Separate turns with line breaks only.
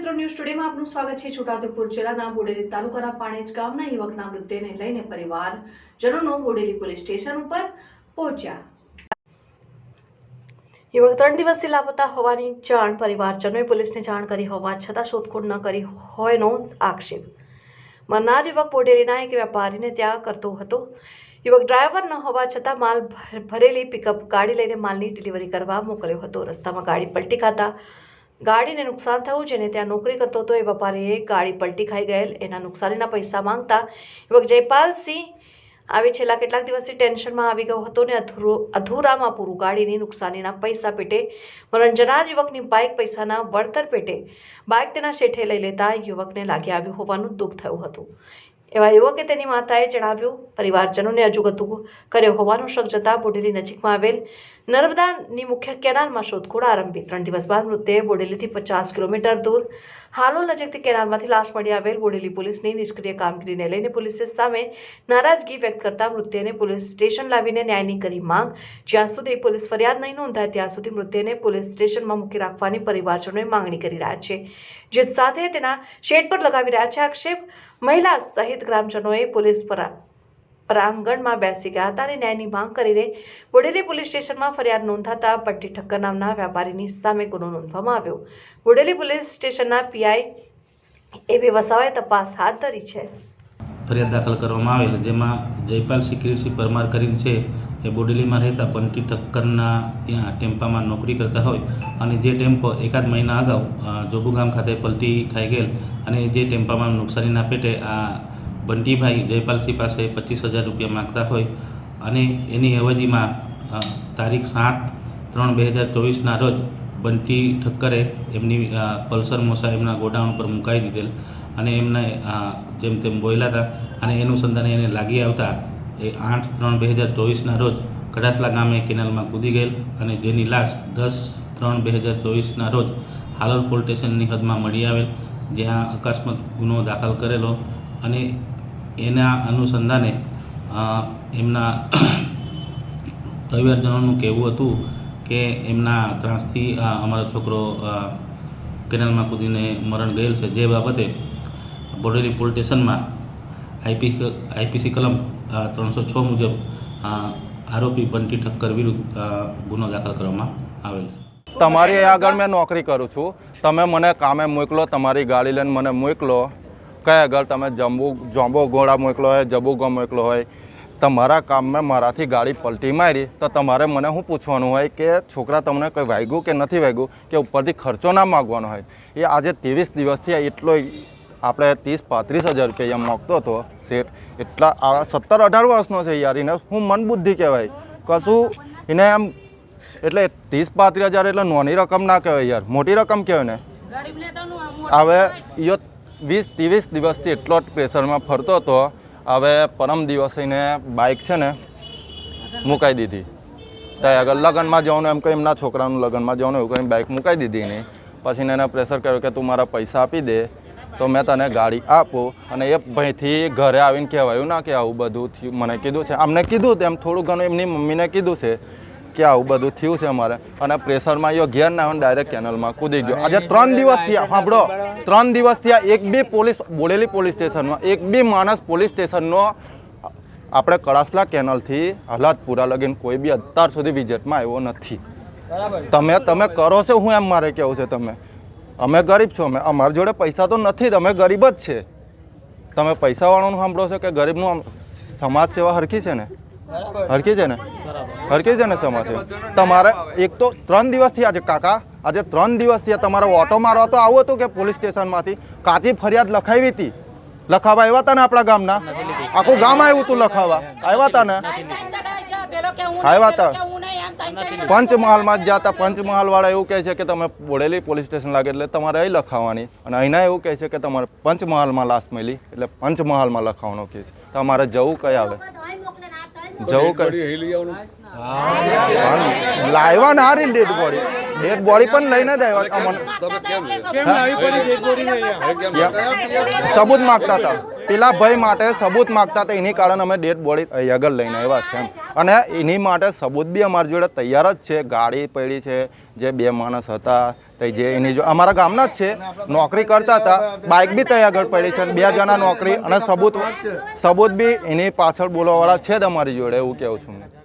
મિત્રો ન્યૂઝ ટુડેમાં આપનું સ્વાગત છે છોટાઉદેપુર જિલ્લાના બોડેલી તાલુકાના પાણેજ ગામના યુવકના મૃતદેહને લઈને પરિવારજનોનો બોડેલી પોલીસ સ્ટેશન ઉપર પહોંચ્યા. યુવક ત્રણ દિવસથી લાપતા હોવાની જાણ પરિવારજનોએ પોલીસને જાણ કરી હોવા છતાં શોધખોળ ન કરી હોયનો આક્ષેપ. મરનાર યુવક બોડેલીના એક વેપારીને ત્યાં કરતો હતો. યુવક ડ્રાઈવર ન હોવા છતાં માલ ભરેલી પિકઅપ ગાડી લઈને માલની ડિલિવરી કરવા મોકલ્યો હતો. રસ્તામાં ગાડી પલટી ખાતા ગાડીને નુકસાન થયું જેને ત્યાં નોકરી કરતો હતો એ વેપારીએ ગાડી પલટી ખાઈ ગયેલ. એના નુકસાનીના પૈસા માંગતા યુવક જયપાલસિંહ આવી છેલ્લા કેટલાક દિવસથી ટેન્શનમાં આવી ગયો હતો ને અધૂરો, અધૂરામાં પૂરું ગાડીની નુકસાનીના પૈસા પેટે મરણ જનાર યુવકની બાઇક પૈસાના વળતર પેટે બાઇક તેના શેઠે લઈ લેતા યુવકને લાગી આવ્યું હોવાનું દુઃખ થયું હતું. એવા યુવકે તેની માતાએ જણાવ્યું, પરિવારજનોને અજુગતું કર્યો હોવાનો શક જતા બોડેલી નજીકમાં આવેલ નર્મદાની મુખ્ય કેનાલમાં શોધખોળ આરંભી. ત્રણ દિવસ બાદ મૃતદેહ બોડેલીથી પચાસ કિલોમીટર દૂર. હાલોલ નજીકથી કેનાલમાંથી લાશ મળી આવેલ બોડેલી પોલીસની નિષ્ક્રિય કામગીરીને લઈને પોલીસે સામે નારાજગી વ્યક્ત કરતા મૃતદેહને પોલીસ સ્ટેશન લાવીને ન્યાયની કરી માંગ. જ્યાં સુધી પોલીસ ફરિયાદ નહીં નોંધાય, ત્યાં સુધી મૃતદેહને પોલીસ સ્ટેશનમાં મૂકી રાખવાની પરિવારજનોએ માંગણી કરી રહ્યા છે. જે સાથે તેના શેડ પર લગાવી રહ્યા છે આક્ષેપ. મહિલા સહિત ગ્રામજનોએ પોલીસ પર પ્રાંગણમાં બેસી ગયા હતા અને ન્યાયની માંગ કરીને બોડેલી પોલીસ સ્ટેશનમાં ફરિયાદ નોંધાતા પટ્ટી ઠક્કર નામના વેપારીની સામે ગુનો નોંધવામાં આવ્યો. બોડેલી પોલીસ સ્ટેશનના પીઆઈ એવી વસાવાએ તપાસ હાથ ધરી છે.
ફરિયાદ દાખલ કરવામાં આવેલ, જેમાં જયપાલ સિક્યુરિટી પરમાર કરીને છે એ બોડેલીમાં રહેતા પંટી ઠક્કરના ત્યાં ટેમ્પામાં નોકરી કરતા હોય અને જે ટેમ્પો એકાદ મહિના અગાઉ જોબુગામ ખાતે પલટી ખાઈ ગયેલ અને જે ટેમ્પામાં નુકસાનીના પેટે આ બંટીભાઈ જયપાલસિંહ પાસે પચીસ હજાર રૂપિયા માગતા હોય અને એની અવધિમાં તારીખ સાત ત્રણ બે હજાર ચોવીસના રોજ બંટી ઠક્કરે એમની પલ્સર મોસા એમના ગોડાઉન પર મુકાઈ દીધેલ અને એમને જેમ તેમ બોલ્યા હતા અને એનું સંધાને એને લાગી આવતા એ આઠ ત્રણ બે હજાર ચોવીસના રોજ કડાસલા ગામે કેનાલમાં કૂદી ગયેલ અને જેની લાશ દસ ત્રણ બે હજાર ચોવીસના રોજ હાલોલ પોલીસ સ્ટેશનની હદમાં મળી આવેલ, જ્યાં અકસ્માત ગુનો દાખલ કરેલો અને એના અનુસંધાને એમના પરિવારજનોનું કહેવું હતું કે એમના ત્રાસથી અમારો છોકરો કેનાલમાં કૂદીને મરણ ગયેલ છે. જે બાબતે બોડેલી પોલીસ સ્ટેશનમાં આઈપી, આઈપીસી કલમ ત્રણસો છ મુજબ આરોપી બંટી ઠક્કર વિરુદ્ધ ગુનો દાખલ કરવામાં આવેલ છે.
તમારી આગળ મેં નોકરી કરું છું. તમે મને કામે મોકલો, તમારી ગાડી લઈને મને મોકલો. કયા આગળ તમે જંબુ જોંબો ઘોડા મોકલો હોય જબુગો મોકલો હોય તમારા કામમાં મારાથી ગાડી પલટી મારી તો તમારે મને શું પૂછવાનું હોય કે છોકરા તમને કંઈ વાગ્યું કે નથી વાગ્યું કે ઉપરથી ખર્ચો ના માગવાનો હોય? એ આજે ત્રેવીસ દિવસથી એટલો આપણે ત્રીસ પાંત્રીસ હજાર રૂપિયા એમ માગતો હતો શેઠ. એટલા આ સત્તર અઢાર વર્ષનો છે યાર એને શું મન બુદ્ધિ કહેવાય? કશું એને એમ એટલે ત્રીસ પાંત્રીસ હજાર એટલે નોની રકમ ના કહેવાય યાર. મોટી રકમ કહેવાય ને હવે યો વીસ ત્રીસ દિવસથી એટલો જ પ્રેશરમાં ફરતો હતો. હવે પરમ દિવસે એને બાઇક છે ને મુકાઈ દીધી. ત્યાં આગળ લગ્નમાં જવાનું, એમ કહી એમના છોકરાનું લગ્નમાં જવાનું, એવું કરીને બાઇક મુકાઈ દીધી એને. પછી એને પ્રેશર કર્યો કે તું મારા પૈસા આપી દે, તો મેં તને ગાડી આપું. અને એ ભાઈથી ઘરે આવીને કહેવાયું ના કે આવું બધું મને કીધું છે. આમને કીધું તેમ થોડું ઘણું એમની મમ્મીને કીધું છે. કે આવું બધું થયું છે અમારે. અને પ્રેશરમાં યો ઘેર ના હોય ડાયરેક્ટ કેનલમાં કૂદી ગયો. આજે ત્રણ દિવસ થયા સાંભળો. ત્રણ દિવસ થયા એક બી પોલીસ બોડેલી પોલીસ સ્ટેશનમાં એક બી માણસ પોલીસ સ્ટેશનનો આપણે કળાસલા કેનલથી હલાદપુરા લગીને કોઈ બી અત્યાર સુધી વિઝિટમાં આવ્યો નથી. તમે તમે કરો છો હું એમ મારે કેવું છે તમે? અમે ગરીબ છો અમે અમારી જોડે પૈસા તો નથી તમે ગરીબ જ છે. તમે પૈસાવાળાનું સાંભળો છો કે ગરીબનું સમાજ સેવા હરખી છે ને? હરખી છે ને? હરકે છે ને સમાશે તમારે એક તો ત્રણ દિવસથી આજે કાકા. આજે ત્રણ દિવસથી તમારે ઓટો મારવા તો આવું હતું કે પોલીસ સ્ટેશનમાંથી કાચી ફરિયાદ લખાવી હતી? લખાવા આવ્યા હતા ને આપણા ગામના? આખું ગામ આવ્યું હતું લખાવા આવ્યા હતા ને? આવ્યા હતા પંચમહાલમાં જ જતા. પંચમહાલ વાળા એવું કહે છે કે તમે બોડેલી પોલીસ સ્ટેશન લાગે એટલે તમારે અહીં લખાવવાની. અને અહીંના એવું કહે છે કે તમારે પંચમહાલમાં લાશ મળી. એટલે પંચમહાલમાં લખાવવાનો કે છે તમારે જવું કઈ આવે? જવું કરી. લાવ્યા ના હારી ડેડ બોડી. ડેડ બોડી પણ લઈને જ આવ્યા સબૂત માગતા હતા. પેલા ભાઈ માટે સબૂત માગતા હતા. એની કારણે અમે ડેડ બોડી આગળ લઈને આવ્યા છે અને એની માટે સબૂત બી અમારી જોડે તૈયાર જ છે. ગાડી પડી છે. જે બે માણસ હતા. જે એની જો અમારા ગામના જ છે. નોકરી કરતા હતા. બાઇક બી ત્યાં આગળ પડી છે બે જણા નોકરી અને સબૂત સબૂત બી એની પાછળ બોલવાવાળા છે જ અમારી જોડે, એવું કહેવું છું મેં